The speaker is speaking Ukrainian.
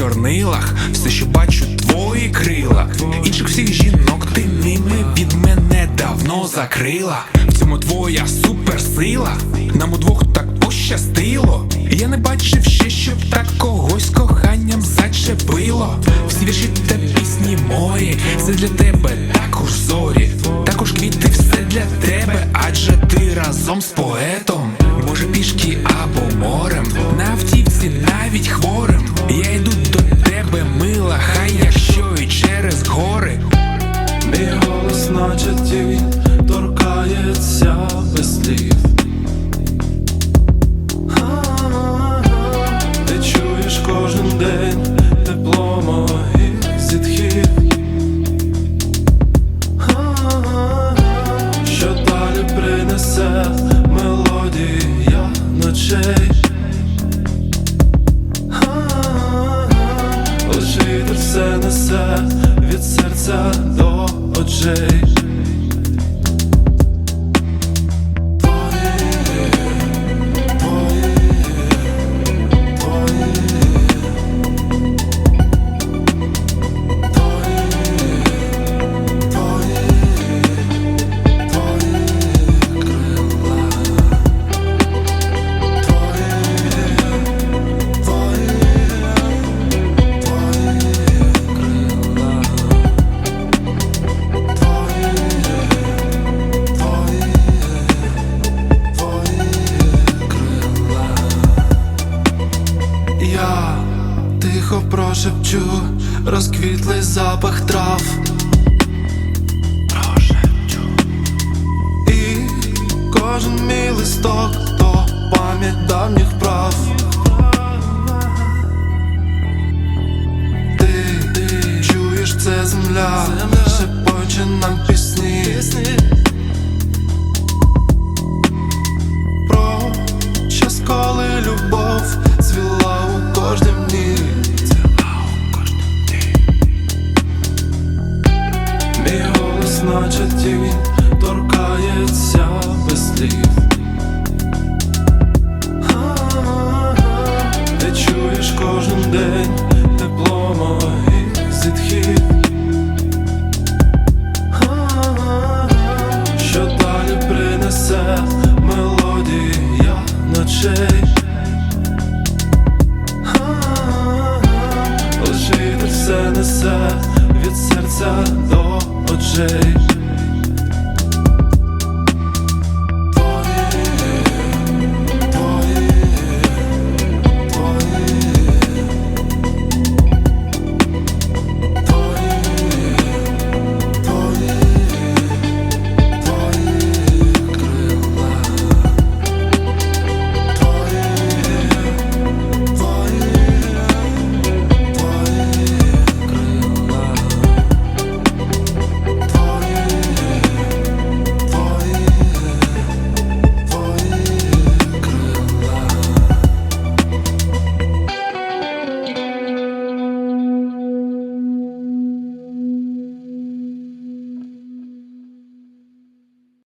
чорнилах, все, що бачу, твої крила. Інших всіх жінок ти ними від мене давно закрила. В цьому твоя суперсила. Нам удвох так пощастило. Я не бачив ще, щоб так когось коханням зачепило. Всі вірші та пісні мої, це для тебе також зорі, також квіти, все для тебе, адже ти разом з serca do oczej тихо прошепчу розквітлий запах трав. Прошепчу. І кожен мій листок то пам'ять давніх прав. Ти, ти чуєш це земля, наче тінь, торкається без слів. Ти чуєш кожен день тепло моїх зітхів. Що далі принесе мелодія ночей. Лиш все несе від серця bliżej